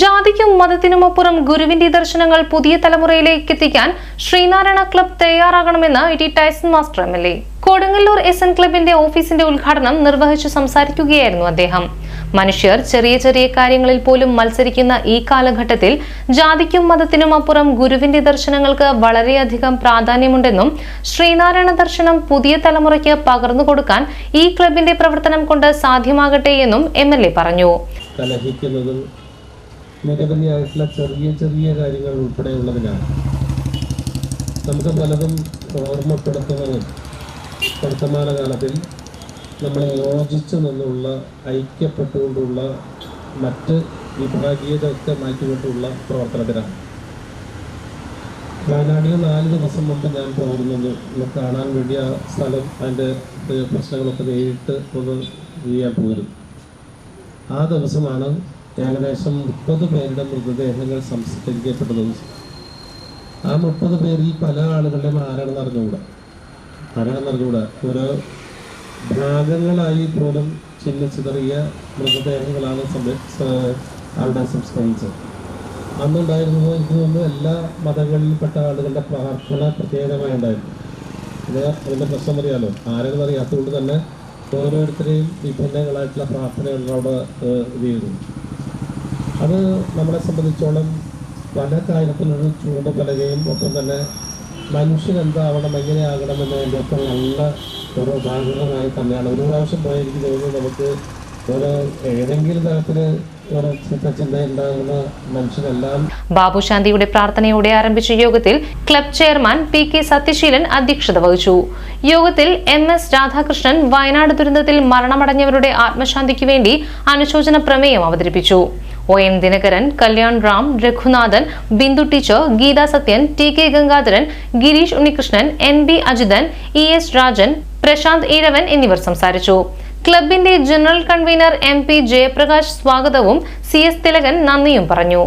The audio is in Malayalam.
ജാതിക്കും മതത്തിനുമപ്പുറം ഗുരുവിന്റെ ദർശനങ്ങൾ പുതിയ തലമുറയിലേക്ക് എത്തിക്കാൻ ശ്രീനാരായണ ക്ലബ് തയ്യാറാകണമെന്ന് E T Tyson master M L A. Kodungallur S N ക്ലബിന്റെ ഓഫീസിന്റെ ഉദ്ഘാടനം നിർവഹിച്ചു സംസാരിക്കുകയായിരുന്നു അദ്ദേഹം. മനുഷ്യർ ചെറിയ ചെറിയ കാര്യങ്ങളിൽ പോലും മത്സരിക്കുന്ന ഈ കാലഘട്ടത്തിൽ ജാതിക്കും മതത്തിനും അപ്പുറം ഗുരുവിന്റെ ദർശനങ്ങൾക്ക് വളരെയധികം പ്രാധാന്യമുണ്ടെന്നും ശ്രീനാരായണ ദർശനം പുതിയ തലമുറയ്ക്ക് പകർന്നു കൊടുക്കാൻ ഈ ക്ലബിന്റെ പ്രവർത്തനം കൊണ്ട് സാധ്യമാകട്ടെ എന്നും എം പറഞ്ഞു. നിരവധിയായിട്ടുള്ള ചെറിയ ചെറിയ കാര്യങ്ങൾ ഉൾപ്പെടെയുള്ളതിനാണ്. നമുക്ക് പലതും ഓർമ്മപ്പെടുത്തുന്നതും വർത്തമാനകാലത്തിൽ നമ്മൾ യോജിച്ചു നിന്നുള്ള ഐക്യപ്പെട്ടുകൊണ്ടുള്ള മറ്റ് വിഭാഗീയതയൊക്കെ മാറ്റിക്കൊണ്ടുള്ള പ്രവർത്തനത്തിനാണ്. വയനാടിന് നാല് ദിവസം മുമ്പ് ഞാൻ ഒന്ന് കാണാൻ വേണ്ടി ആ സ്ഥലം അതിന്റെ പ്രശ്നങ്ങളൊക്കെ നേരിട്ട് ഒന്ന് ചെയ്യാൻ പോയിരുന്നു ആ ദിവസമാണ് ഏകദേശം മുപ്പത് പേരുടെ മൃതദേഹങ്ങൾ സംസ്കരിക്കപ്പെട്ടതും ആ മുപ്പത് പേരിൽ പല ആളുകളുടെ ആരാണെന്ന് അറിഞ്ഞുകൂടാ? ആരാണെന്ന് അറിഞ്ഞുകൂടാ? ഓരോ ഭാഗങ്ങളായി പോലും ചിന്ന ചിതറിയ മൃതദേഹങ്ങളാണ് അവിടെ സംസ്കരിച്ചത്. അന്നുണ്ടായിരുന്നത് എനിക്ക് തോന്നുന്നു എല്ലാ മതങ്ങളിൽപ്പെട്ട ആളുകളുടെ പ്രാർത്ഥന പ്രത്യേകമായി ഉണ്ടായിരുന്നു. ഇത് അതിന്റെ പ്രശ്നം അറിയാലോ? ആരെങ്കിലും അറിയാത്തതുകൊണ്ട് തന്നെ ഓരോരുത്തരെയും വിഭിന്നങ്ങളായിട്ടുള്ള ഏഹ്, ഇത് ചെയ്തു അത് നമ്മളെ സംബന്ധിച്ചോളം പല കാര്യത്തിലൊരു ചൂട് പലകയും ഒപ്പം തന്നെ മനുഷ്യൻ എന്താവണം എങ്ങനെയാകണം എന്നതിന്റെയൊക്കെ നല്ല ഒരു ഉദാഹരണമായി തന്നെയാണ്. ഒരു പ്രാവശ്യം പോയി തോന്നുന്നു നമുക്ക് ഒരു ഏതെങ്കിലും തരത്തിൽ ഉണ്ടാകുന്ന മനുഷ്യരെല്ലാം ബാബു ശാന്തിയുടെ പ്രാർത്ഥനയോടെ ആരംഭിച്ച യോഗത്തിൽ club chairman P K Sathyaseelan അധ്യക്ഷത വഹിച്ചു. യോഗത്തിൽ എം എസ് രാധാകൃഷ്ണൻ വയനാട് ദുരന്തത്തിൽ മരണമടഞ്ഞവരുടെ ആത്മശാന്തിക്ക് വേണ്ടി അനുശോചന പ്രമേയം അവതരിപ്പിച്ചു. O N Dinakaran Kalyan Ram Raghunathan Bindu teacher Geetha Sathyan T K Gangadharan Gireesh Unnikrishnan N B Ajithan E S Rajan Prashanth Ezhavan എന്നിവർ സംസാരിച്ചു. ക്ലബിന്റെ general convener M P Jayaprakash സ്വാഗതവും സി എസ് തിലകൻ നന്ദിയും പറഞ്ഞു.